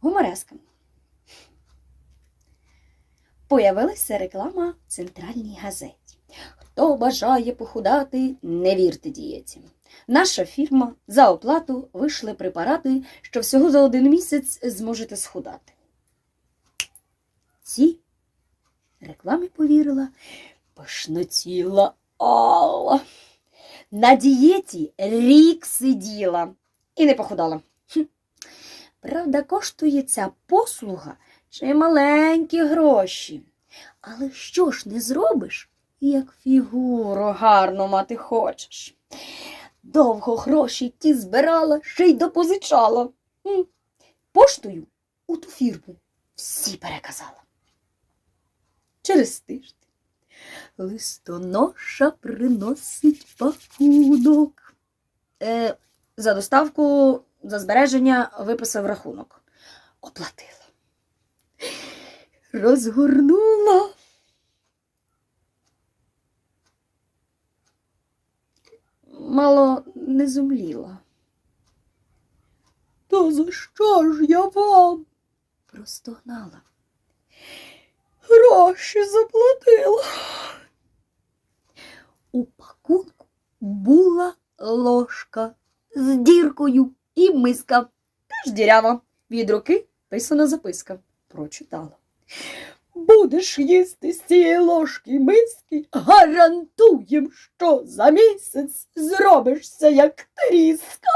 гумореска. Появилася реклама в центральній газеті. Хто бажає похудати, не вірте дієті. Наша фірма за оплату вийшли препарати, що всього за один місяць зможете схудати. Ці рекламі повірила пишнотіла Алла. На дієті рік сиділа і не похудала. Правда, коштує ця послуга чи маленькі гроші. Але що ж не зробиш, як фігуру гарно мати хочеш? Довго гроші ті збирала, ще й допозичала. Поштою у ту фірму всі переказала. Через тиждень листоноша приносить пакунок. Е, за доставку, за збереження виписав рахунок. Оплатила. Розгорнула. Мало не зумліла. Та за що ж я вам? Простогнала. Гроші заплатила. У пакунку була ложка з діркою і миска. Теж дірява. Від руки писана записка. Прочитала. Будеш їсти з цієї ложки й миски, гарантуєм, що за місяць зробишся як тріска.